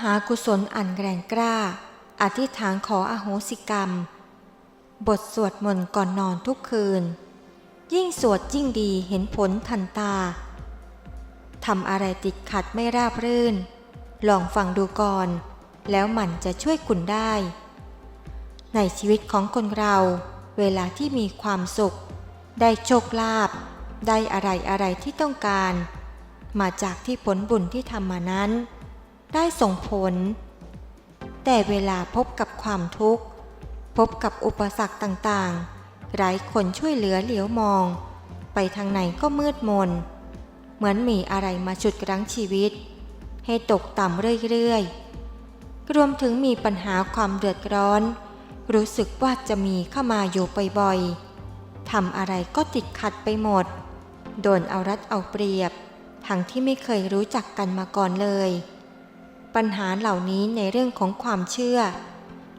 หากุศลอันแรงกล้า อธิษฐานขออโหสิกรรม บทสวดมนต์ก่อนนอนทุกคืน ยิ่งสวดยิ่งดีเห็นผลทันตาทำอะไรติดขัดไม่ราบรื่น ลองฟังดูก่อน แล้วมันจะช่วยคุณได้ ในชีวิตของคนเราเวลาที่มีความสุข ได้โชคลาภได้อะไรอะไรที่ต้องการ มาจากที่ผลบุญที่ทำมานั้น ได้ส่งผล แต่เวลาพบกับความทุกข์ พบกับอุปสรรคต่างๆ ไร้คนช่วยเหลือเหลียวมอง ไปทางไหนก็มืดมน เหมือนมีอะไรมาฉุดรั้งชีวิต ให้ตกต่ำเรื่อยๆ รวมถึงมีปัญหาความเดือดร้อน รู้สึกว่าจะมีเข้ามาอยู่บ่อยๆทำอะไรก็ติดขัดไปหมด โดนเอารัดเอาเปรียบ ทั้งที่ไม่เคยรู้จักกันมาก่อนเลย ปัญหาเหล่านี้ในเรื่องของความเชื่อ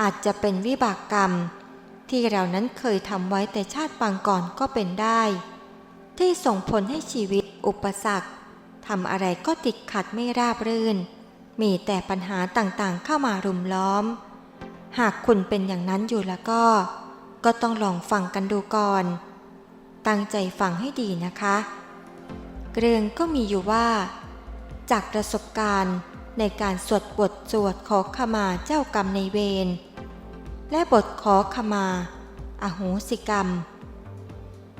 อาจจะเป็นวิบากกรรม ที่เรานั้นเคยทำไว้แต่ชาติปางก่อนก็เป็นได้ ที่ส่งผลให้ชีวิตอุปสรรคทำอะไรก็ติดขัดไม่ราบรื่น มีแต่ปัญหาต่างๆเข้ามารุมล้อม หากคุณเป็นอย่างนั้นอยู่แล้วก็ ก็ต้องลองฟังกันดูก่อน ตั้งใจฟังให้ดีนะคะ เรื่องก็มีอยู่ว่า จากประสบการณ์ ในการสวดบทสวดขอขมาเจ้ากรรมในเวร และบทขอขมาอโหสิกรรม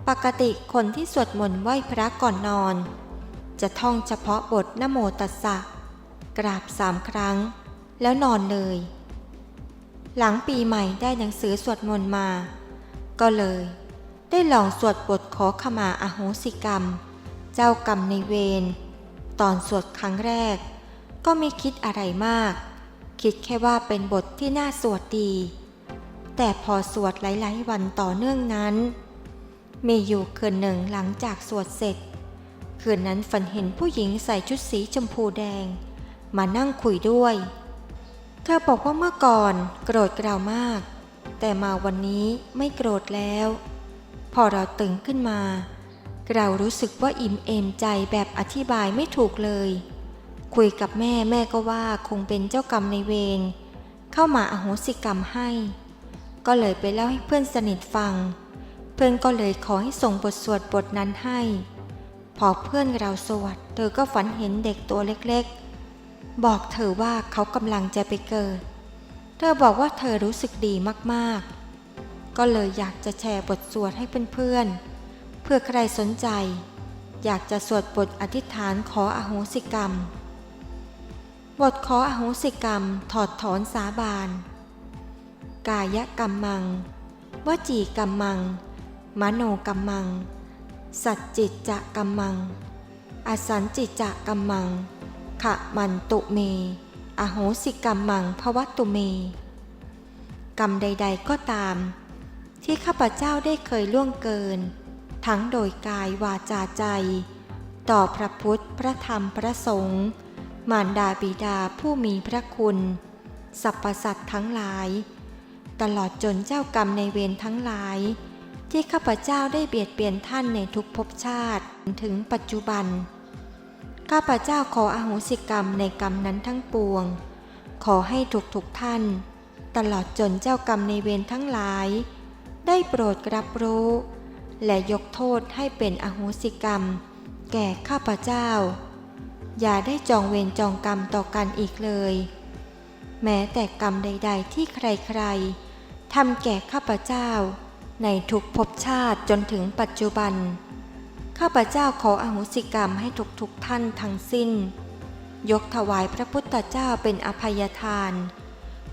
ปกติคนที่สวดมนต์ไหว้พระก่อนนอน จะท่องเฉพาะบทนโมตัสสะ กราบสามครั้ง แล้วนอนเลย หลังปีใหม่ได้หนังสือสวดมนต์มา ก็เลย ได้ลองสวดบทขอขมาอโหสิกรรม เจ้ากรรมในเวรตอนสวดครั้งแรก ก็ไม่คิดอะไรมาก คิดแค่ว่าเป็นบทที่น่าสวดดี แต่พอสวดหลายๆวันต่อเนื่องนั้น มีอยู่คืนหนึ่งหลังจากสวดเสร็จ คืนนั้นฝันเห็นผู้หญิงใส่ชุดสีชมพูแดง มานั่งคุยด้วย เธอบอกว่าเมื่อก่อนโกรธเรามาก แต่มาวันนี้ไม่โกรธแล้ว พอเราตื่นขึ้นมา เรารู้สึกว่าอิ่มเอมใจแบบอธิบายไม่ถูกเลย คุยกับแม่แม่ก็ว่าคงเป็นเจ้ากรรมในเวรเข้ามาอโหสิกรรมให้ ก็เลยไปเล่าให้เพื่อนสนิทฟัง เพื่อนก็เลยขอให้ส่งบทสวดบทนั้นให้ พอเพื่อนเราสวดเธอก็ฝันเห็นเด็กตัวเล็กๆ บอกเธอว่าเขากำลังจะไปเกิด เธอบอกว่าเธอรู้สึกดีมากๆ ก็เลยอยากจะแชร์บทสวดให้เพื่อนๆเพื่อใครสนใจ อยากจะสวดบทอธิษฐานขออโหสิกรรม บทขออโหสิกรรมถอดถอนสาบาน กายกรรมมัง วจีกรรมมัง มโนกรรมมัง สัจจิตจะกรรมัง อสันจิจะกรรมัง ขะมันตุเม อโหสิกรรมังภวตุเม กรรมใด ๆก็ตาม ที่ข้าพเจ้าได้เคยล่วงเกิน ทั้งโดยกายวาจาใจ ต่อพระพุทธพระธรรมพระสงฆ์ มารดาบิดาผู้มีพระคุณ สรรพสัตว์ทั้งหลาย ตลอดจนเจ้ากรรมในเวรทั้งหลาย ที่ข้าพเจ้าได้เบียดเบียนท่านในทุกภพชาติถึงปัจจุบัน ข้าพเจ้าขออโหสิกรรมในกรรมนั้นทั้งปวง ขอให้ทุกทุกๆท่าน ตลอดจนเจ้ากรรมในเวรทั้งหลาย ได้โปรดรับรู้ และยกโทษให้เป็นอโหสิกรรม แก่ข้าพเจ้า อย่าได้จองเวรจองกรรมต่อกันอีกเลย แม้แต่กรรมใด ๆ ที่ใครๆทำแก่ข้าพเจ้า ในทุกภพชาติจนถึงปัจจุบัน ข้าพเจ้าขออโหสิกรรมให้ทุกๆท่านทั้งสิ้น ยกถวายพระพุทธเจ้าเป็นอภัยทาน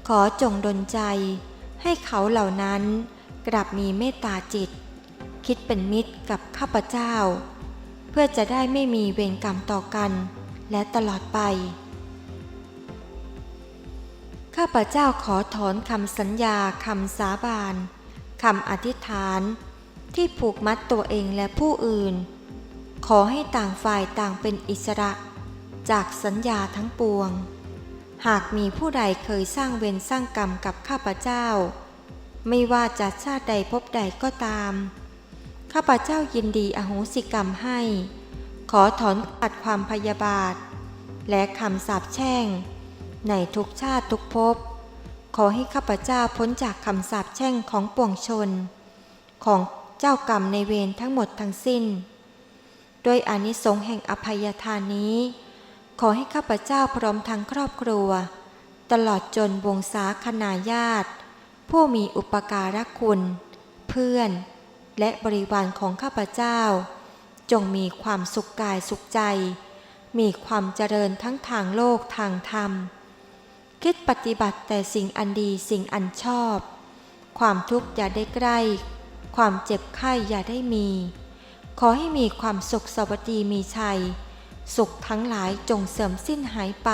ขอจงดลใจ ให้เขาเหล่านั้นกลับมีเมตตาจิต คิดเป็นมิตรกับข้าพเจ้า เพื่อจะได้ไม่มีเวรกรรมต่อกัน และตลอดไป ข้าพเจ้าขอถอนคำสัญญาคำสาบานคำอธิษฐาน ที่ผูกมัดตัวเองและผู้อื่น ขอให้ต่างฝ่ายต่างเป็นอิสระ จากสัญญาทั้งปวง หากมีผู้ใดเคยสร้างเวรสร้างกรรมกับข้าพเจ้า ไม่ว่าจะชาติใดพบใดก็ตาม ข้าพเจ้ายินดีอโหสิกรรมให้ ขอถอนปัดความพยาบาท และคำสาปแช่ง ในทุกชาติทุกภพขอให้ข้าพเจ้าพ้นจากคำสาปแช่งของปวงชน ของเจ้ากรรมในเวรทั้งหมดทั้งสิ้น ด้วยอนิสงส์แห่งอภัยทานนี้ ขอให้ข้าพเจ้าพร้อมทั้งครอบครัว ตลอดจนวงศาคณาญาติ ผู้มีอุปการะคุณ เพื่อน และบริวารของข้าพเจ้า จงมีความสุขกายสุขใจ มีความเจริญทั้งทางโลกทางธรรม คิดปฏิบัติแต่สิ่งอันดีสิ่งอันชอบ ความทุกข์อย่าได้ใกล้ ความเจ็บไข้อย่าได้มี ขอให้มีความสุขสวัสดีมีชัย สุขทั้งหลายจงเสื่อมสิ้นหายไป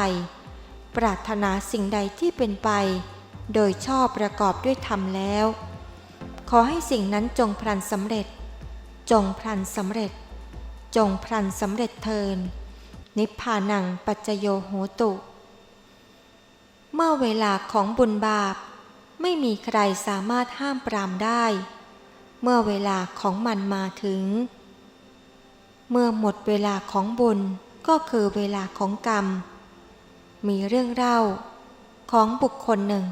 ปรารถนาสิ่งใดที่เป็นไป โดยชอบประกอบด้วยธรรมแล้ว ขอให้สิ่งนั้นจงพลันสำเร็จ จงพลันสำเร็จ จงพลันสำเร็จเทิน นิพพานังปัจจโยโหตุ เมื่อเวลาของบุญบาป ไม่มีใครสามารถห้ามปรามได้ เมื่อเวลาของมันมาถึง เมื่อหมดเวลาของบุญก็คือเวลาของกรรม มีเรื่องเล่าของบุคคลหนึ่ง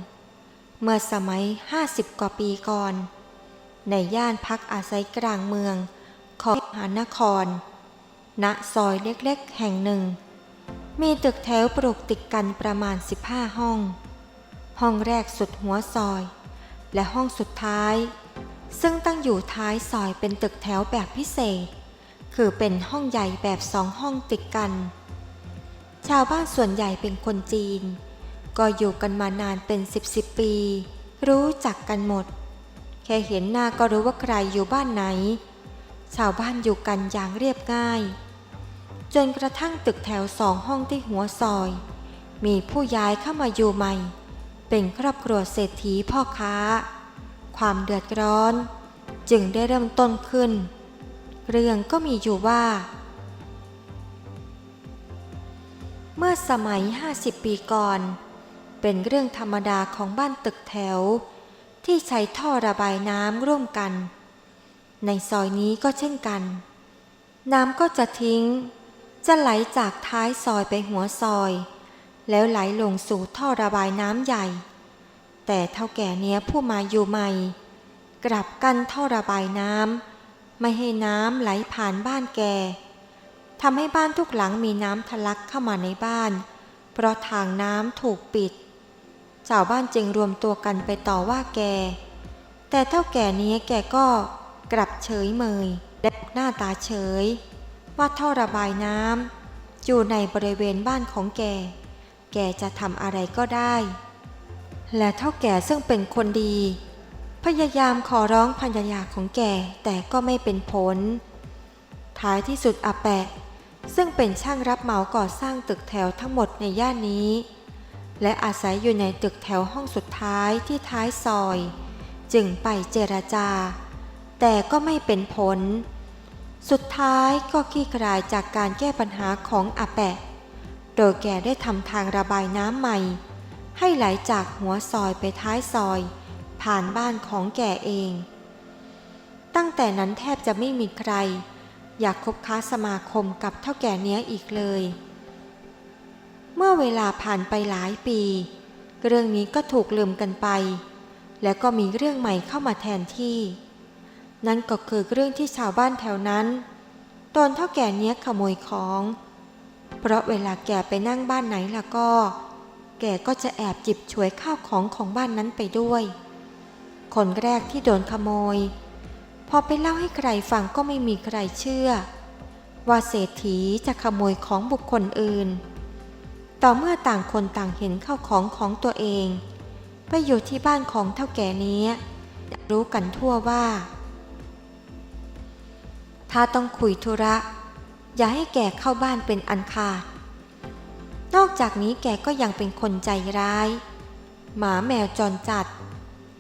เมื่อสมัยห้าสิบกว่าปีก่อน ในย่านพักอาศัยกลางเมืองของมหานคร ณซอยเล็กๆ แห่งหนึ่ง มีตึกแถวปลูกติดกันประมาณ 15 ห้อง ห้องแรกสุดหัวซอย และห้องสุดท้าย ซึ่งตั้งอยู่ท้ายซอยเป็นตึกแถวแบบพิเศษ คือเป็นห้องใหญ่แบบสองห้องติดกัน ชาวบ้านส่วนใหญ่เป็นคนจีน ก็อยู่กันมานานเป็นสิบสิบปี รู้จักกันหมด แค่เห็นหน้าก็รู้ว่าใครอยู่บ้านไหนชาวบ้านอยู่กันอย่างเรียบง่าย จนกระทั่งตึกแถวสองห้องที่หัวซอย มีผู้ย้ายเข้ามาอยู่ใหม่ เป็นครอบครัวเศรษฐีพ่อค้า ความเดือดร้อน จึงได้เริ่มต้นขึ้น เรื่องก็มีอยู่ว่า เมื่อสมัย 50 ปีก่อน เป็นเรื่องธรรมดาของบ้านตึกแถว ที่ใช้ท่อระบายน้ำร่วมกัน ในซอยนี้ก็เช่นกัน น้ำก็จะทิ้ง จะไหลจากท้ายซอยไปหัวซอย แล้วไหลลงสู่ท่อระบายน้ำใหญ่ แต่เท่าแก่เนี้ยผู้มาอยู่ใหม่ กลับกั้นท่อระบายน้ำไม่ให้น้ำไหลผ่านบ้านแกทำให้บ้านทุกหลังมีน้ำทะลักเข้ามาในบ้าน เพราะทางน้ำถูกปิดชาวบ้านจึงรวมตัวกันไปต่อว่าแก แต่เท่าแก่นี้แกก็กลับเฉยเมยและหน้าตาเฉย ว่าท่อระบายน้ำอยู่ในบริเวณบ้านของแก แกจะทำอะไรก็ได้ และเท่าแก่ซึ่งเป็นคนดี พยายามขอร้องพันยาของแกแต่ก็ไม่เป็นผล ท้ายที่สุดอาแปะ ซึ่งเป็นช่างรับเหมาก่อสร้างตึกแถวทั้งหมดในย่านนี้ และอาศัยอยู่ในตึกแถวห้องสุดท้ายที่ท้ายซอย จึงไปเจรจา แต่ก็ไม่เป็นผล สุดท้ายก็ขี้คลายจากการแก้ปัญหาของอาแปะ โดยแกได้ทำทางระบายน้ำใหม่ ให้ไหลจากหัวซอยไปท้ายซอย ผ่านบ้านของแกเอง ตั้งแต่นั้นแทบจะไม่มีใคร อยากคบค้าสมาคมกับเท่าแก่เนี้ยอีกเลย เมื่อเวลาผ่านไปหลายปี เรื่องนี้ก็ถูกลืมกันไป แล้วก็มีเรื่องใหม่เข้ามาแทนที่ นั่นก็คือเรื่องที่ชาวบ้านแถวนั้นโดนเท่าแก่เนี้ยขโมยของ เพราะเวลาแกไปนั่งบ้านไหนล้วก็ แกก็จะแอบจิบฉวยข้าวของของบ้านนั้นไปด้วย คนแรกที่โดนขโมย พอไปเล่าให้ใครฟังก็ไม่มีใครเชื่อ ว่าเศรษฐีจะขโมยของบุคคลอื่น ต่อเมื่อต่างคนต่างเห็นข้าวของของตัวเองไปอยู่ที่บ้านของเท่าแก่นี้รู้กันทั่วว่า ถ้าต้องคุยธุระ อย่าให้แกเข้าบ้านเป็นอันขาด นอกจากนี้แกก็ยังเป็นคนใจร้าย หมาแมวจรจัด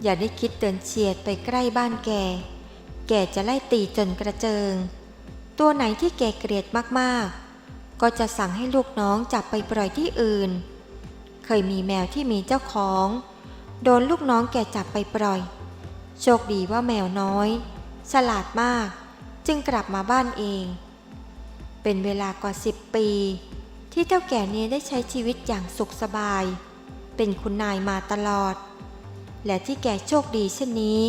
อย่าได้คิดเดินเฉียดไปใกล้บ้านแก แกจะไล่ตีจนกระเจิง ตัวไหนที่แกเกลียดมากๆ ก็จะสั่งให้ลูกน้องจับไปปล่อยที่อื่น เคยมีแมวที่มีเจ้าของ โดนลูกน้องแกจับไปปล่อย โชคดีว่าแมวน้อย ฉลาดมาก จึงกลับมาบ้านเอง เป็นเวลากว่าสิบปี ที่เท่าแก่นี้ได้ใช้ชีวิตอย่างสุขสบาย เป็นคุณนายมาตลอด และที่แกโชคดีเช่นนี้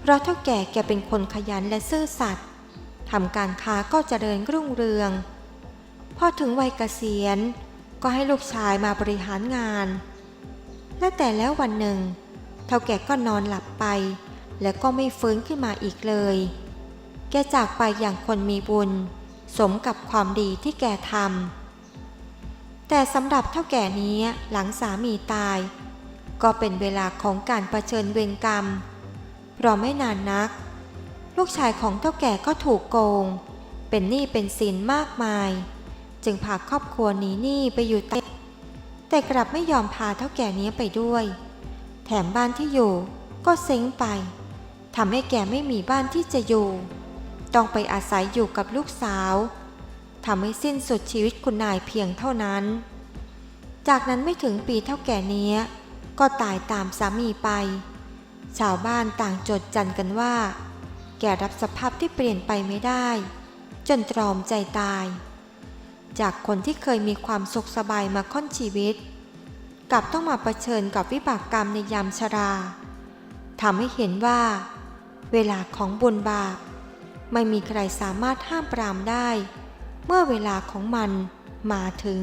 เพราะเท่าแก่แกเป็นคนขยันและซื่อสัตย์ทำการค้าก็เจริญรุ่งเรือง พอถึงวัยเกษียณก็ให้ลูกชายมาบริหารงาน และแต่แล้ววันหนึ่ง เท่าแก่ก็นอนหลับไป แล้วก็ไม่ฟื้นขึ้นมาอีกเลย แกจากไปอย่างคนมีบุญ สมกับความดีที่แกทำแต่สำหรับเท่าแก่นี้หลังสามีตาย ก็เป็นเวลาของการประเชิญเวรกรรม เพราะไม่นานนัก ลูกชายของเท่าแก่ก็ถูกโกง เป็นหนี้เป็นสินมากมาย จึงพาครอบครัวหนีหนี้ไปอยู่ต่แต่กลับไม่ยอมพาเท่าแก่นี้ไปด้วย แถมบ้านที่อยู่ก็เซ้งไปทำให้แกไม่มีบ้านที่จะอยู่ ต้องไปอาศัยอยู่กับลูกสาวทำให้สิ้นสุดชีวิตคุณนายเพียงเท่านั้น จากนั้นไม่ถึงปีเท่าแก่นี้ ก็ตายตามสามีไป ชาวบ้านต่างจดจันกันว่า แกรับสภาพที่เปลี่ยนไปไม่ได้ จนตรอมใจตาย จากคนที่เคยมีความสุขสบายมาค่อนชีวิต กลับต้องมาเผชิญกับวิบากกรรมในยามชราทำให้เห็นว่า เวลาของบุญบาป ไม่มีใครสามารถห้ามปรามได้ เมื่อเวลาของมันมาถึง